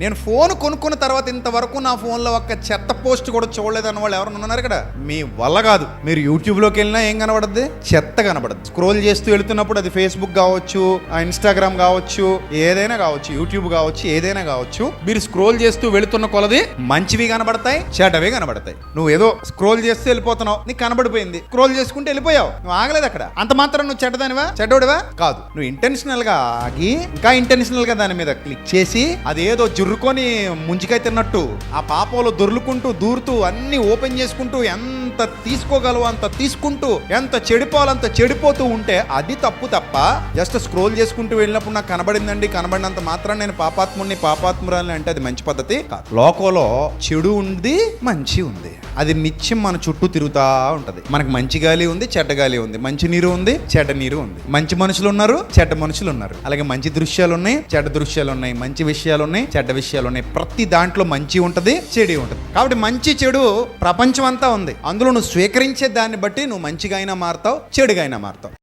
నేను ఫోన్ కొనుక్కున్న తర్వాత ఇంతవరకు నా ఫోన్లో ఒక్క చెత్త పోస్ట్ కూడా చూడలేదు అన్న వాళ్ళు ఎవరైనా ఉన్నారు ఇక్కడ? మీ వల్ల కాదు. మీరు యూట్యూబ్లోకి వెళ్ళినా ఏం కనబడద్ది? చెత్త కనబడద్దు. స్క్రోల్ చేస్తూ వెళ్తున్నప్పుడు అది ఫేస్బుక్ కావచ్చు ఇన్స్టాగ్రామ్ కావచ్చు ఏదైనా కావచ్చు యూట్యూబ్ కావచ్చు ఏదైనా కావచ్చు. మీరు స్క్రోల్ చేస్తూ వెళుతున్న కొలది మంచివి కనబడతాయి చెడ్డవి కనబడతాయి. నువ్వు ఏదో స్క్రోల్ చేస్తూ వెళ్ళిపోతున్నావు నీకు కనబడిపోయింది. స్క్రోల్ చేసుకుంటే వెళ్ళిపోయావు. నువ్వు ఆగలేదు అక్కడ. అంత మాత్రం నువ్వు చెడ్డదానివా? చెడ్డోడివా? కాదు. నువ్వు ఇంటెన్షనల్గా ఆగి ఇంకా ఇంటెన్షనల్గా దాని మీద క్లిక్ చేసి అది ఏదో జుర్రుకొని ముంజికాయ తిన్నట్టు ఆ పాపంలో దొర్లుకుంటూ దూరుతూ అన్ని ఓపెన్ చేసుకుంటూ ఎంత తీసుకోగలవు అంత తీసుకుంటూ ఎంత చెడిపోవాలంత చెడిపోతూ ఉంటే అది తప్పు తప్ప జస్ట్ స్క్రోల్ చేసుకుంటూ వెళ్ళినప్పుడు నాకు కనబడిందండి. కనబడినంత మాత్రం నేను పాపాత్ముడిని పాపాత్మురాలని అంటే అది మంచి పద్ధతి లోకంలో చెడు ఉంది మంచి ఉంది. అది నిత్యం మన చుట్టూ తిరుగుతా ఉంటది. మనకు మంచి గాలి ఉంది చెడ్డ గాలి ఉంది. మంచి నీరు ఉంది చెడ్డ నీరు ఉంది. మంచి మనుషులు ఉన్నారు చెడ్డ మనుషులు ఉన్నారు. అలాగే మంచి దృశ్యాలు ఉన్నాయి చెడ్డ దృశ్యాలు ఉన్నాయి. మంచి విషయాలు ఉన్నాయి చెడ్డ విషయాలు ఉన్నాయి ప్రతి దాంట్లో మంచి ఉంటుంది చెడు ఉంటుంది. కాబట్టి మంచి చెడు ప్రపంచం అంతా ఉంది. అందులో నువ్వు స్వీకరించే దాన్ని బట్టి నువ్వు మంచిగా అయినా మారుతావు చెడుగా అయినా మారుతావు.